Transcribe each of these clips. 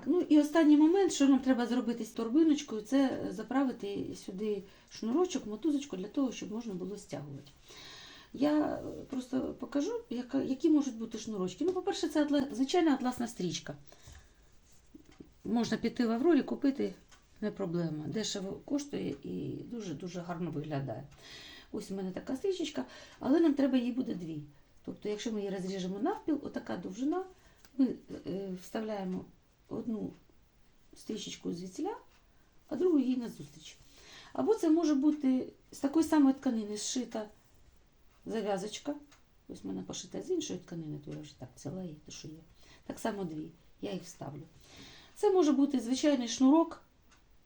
Так, ну і останній момент, що нам треба зробити з торбиночкою, це заправити сюди шнурочок, мотузочку для того, щоб можна було стягувати. Я просто покажу, які можуть бути шнурочки. Ну, по-перше, це звичайна атласна стрічка. Можна піти в Аврорі, купити не проблема. Дешево коштує і дуже-дуже гарно виглядає. Ось у мене така стрічечка, але нам треба її буде дві. Тобто, якщо ми її розріжемо навпіл, отака довжина, ми е, вставляємо одну стрічечку звідсіля, а другу їй назустріч. Або це може бути з такої самої тканини зшита зав'язочка. Ось в мене пошита з іншої тканини, то я вже так взяла її, то що є. Так само дві. Я їх вставлю. Це може бути звичайний шнурок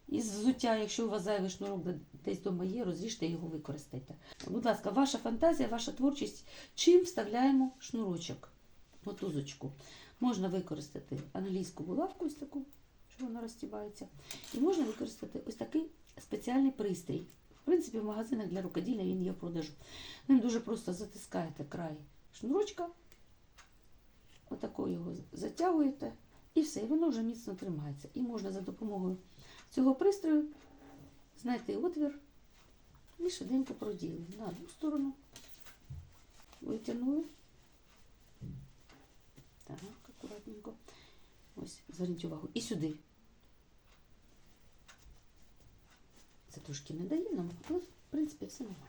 із взуття, якщо у вас зайвий шнурок десь вдома є, розріжте його, використайте. Будь ласка, ваша фантазія, ваша творчість. Чим вставляємо шнурочок, мотузочку? Можна використати англійську булавку, ось таку, що вона розтібається. І можна використати ось такий спеціальний пристрій. В принципі, в магазинах для рукоділля він є в продажу. Ним дуже просто затискаєте край шнурочка, отако його затягуєте, і все, і воно вже міцно тримається. І можна за допомогою цього пристрою знайти отвір і швиденько проділи. На одну сторону витягнули. Так, акуратненько. Ось, зверніть увагу. І сюди. Це трошки не дає нам, але в принципі все нормально.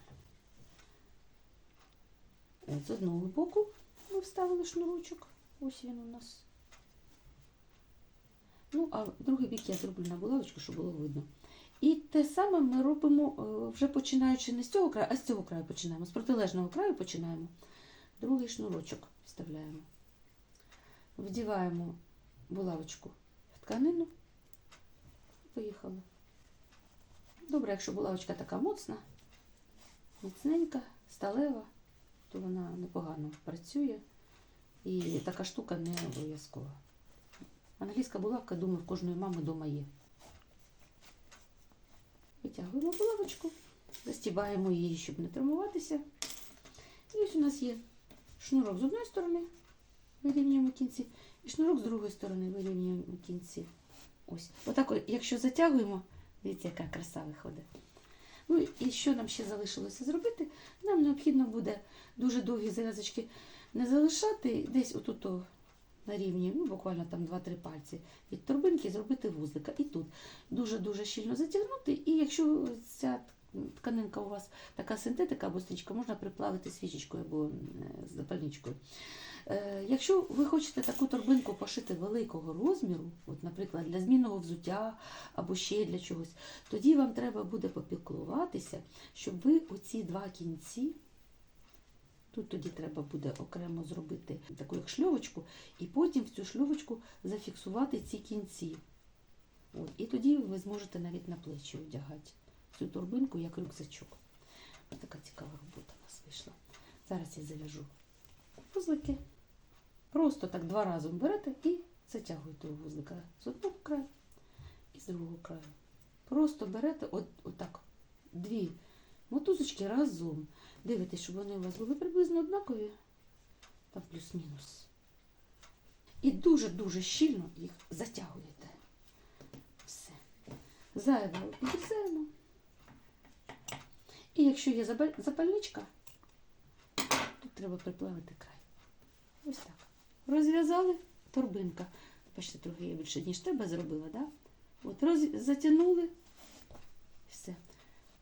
От з одного боку ми вставили шнурочок. Ось він у нас. Ну, а другий бік я зроблю на булавочку, щоб було видно. І те саме ми робимо, е, вже починаючи не з цього краю, а з цього краю починаємо. З протилежного краю починаємо. Другий шнурочок вставляємо. Вдіваємо булавочку в тканину. Поїхали. Добре, якщо булавочка така моцна, міцненька, сталева, то вона непогано працює. І така штука не обов'язкова. Англійська булавка, думаю, в кожної мами вдома є. Витягуємо булавочку, застібаємо її, щоб не травмуватися. І ось у нас є шнурок з одної сторони, вирівнюємо кінці, і шнурок з другої сторони вирівнюємо кінці. Ось. Отак, якщо затягуємо, дивіться, яка краса виходить. Ну і що нам ще залишилося зробити? Нам необхідно буде дуже довгі зав'язочки не залишати десь отут на рівні, ну буквально там 2-3 пальці від торбинки, зробити вузлика. І тут дуже-дуже щільно затягнути. І якщо ця тканинка у вас така синтетика або стрічка, можна приплавити свічечкою або е, запальничкою. Е, Якщо ви хочете таку торбинку пошити великого розміру, от, наприклад, для змінного взуття або ще для чогось, тоді вам треба буде попіклуватися, щоб ви оці два кінці, тут тоді треба буде окремо зробити таку як шльовочку, і потім в цю шльовочку зафіксувати ці кінці. От, і тоді ви зможете навіть на плечі одягати цю торбинку як рюкзачок. Ось така цікава робота у нас вийшла. Зараз я зав'яжу вузлики. Просто так два рази берете і затягуєте вузлика з одного краю і з другого краю. Просто берете от, отак дві мотузочки разом. Дивитесь, щоб вони у вас були приблизно однакові, там плюс-мінус. І дуже-дуже щільно їх затягуєте. Все. Зайве підрізаємо. І якщо є запальничка, тут треба приплавити край. Ось так. Розв'язали торбинка. Бачите, трохи я більше, ніж треба зробила, да? От роз... затягнули. Все.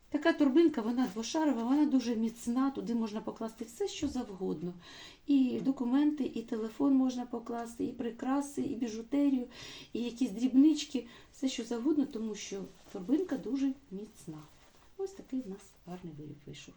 Така торбинка, вона двошарова, вона дуже міцна, туди можна покласти все, що завгодно. І документи, і телефон можна покласти, і прикраси, і біжутерію, і якісь дрібнички, все, що завгодно, тому що торбинка дуже міцна. Ось такий в нас гарний виріб вийшов.